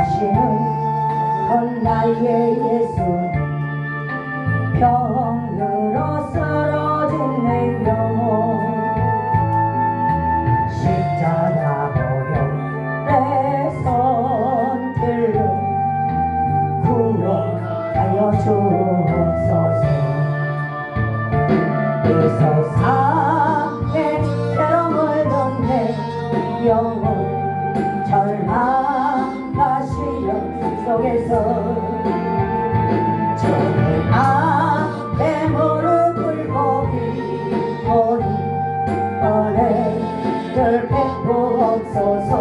다시는 건 나의 예수 병으로 쓰러진 내 영혼 십자가 보여 내손 들려 구원하여 주옵소서. 나를 베푸옵소서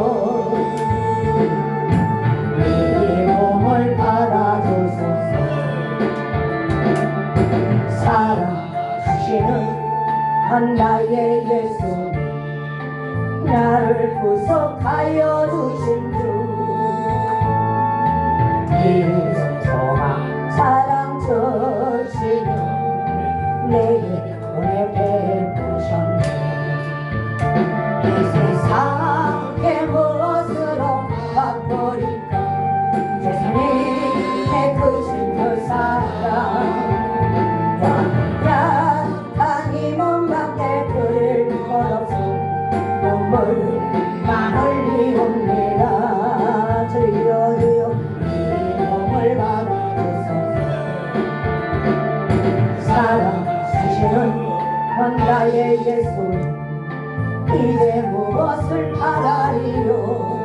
이 몸을 받아주소서. 살아주시는 한 나의 예수 나를 구속하여 주신 주이 소망 사랑 주시는 내게 나의 예수 이제 무엇을 바라리요?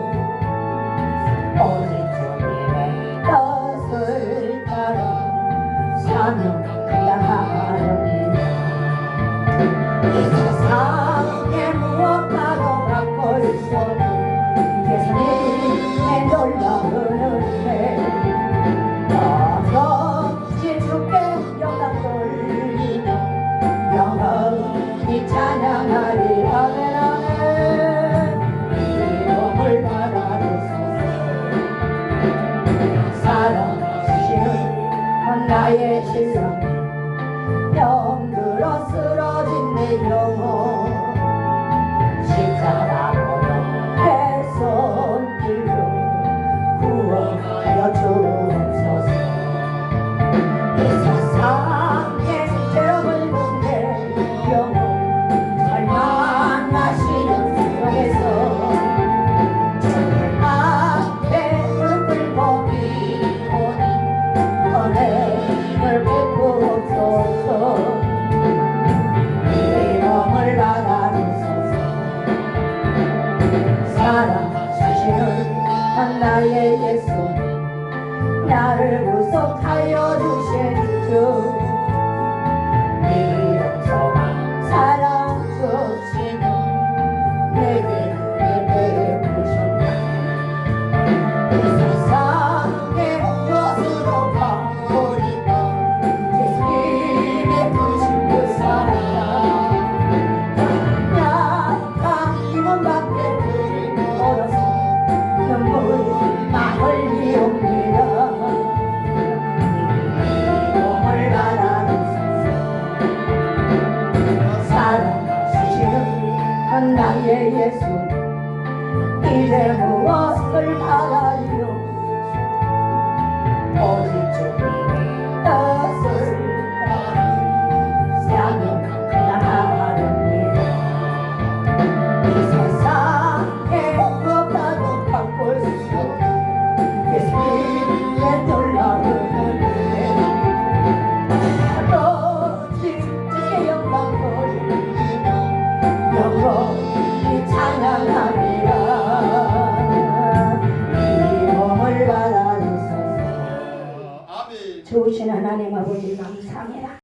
나의 신랑 병들어 쓰러진 내 영혼 나의 예수님 나를 구속하여 주실 주. 예. 나의 예수 이제 무엇을 알아요? 어릴 적 当年呀。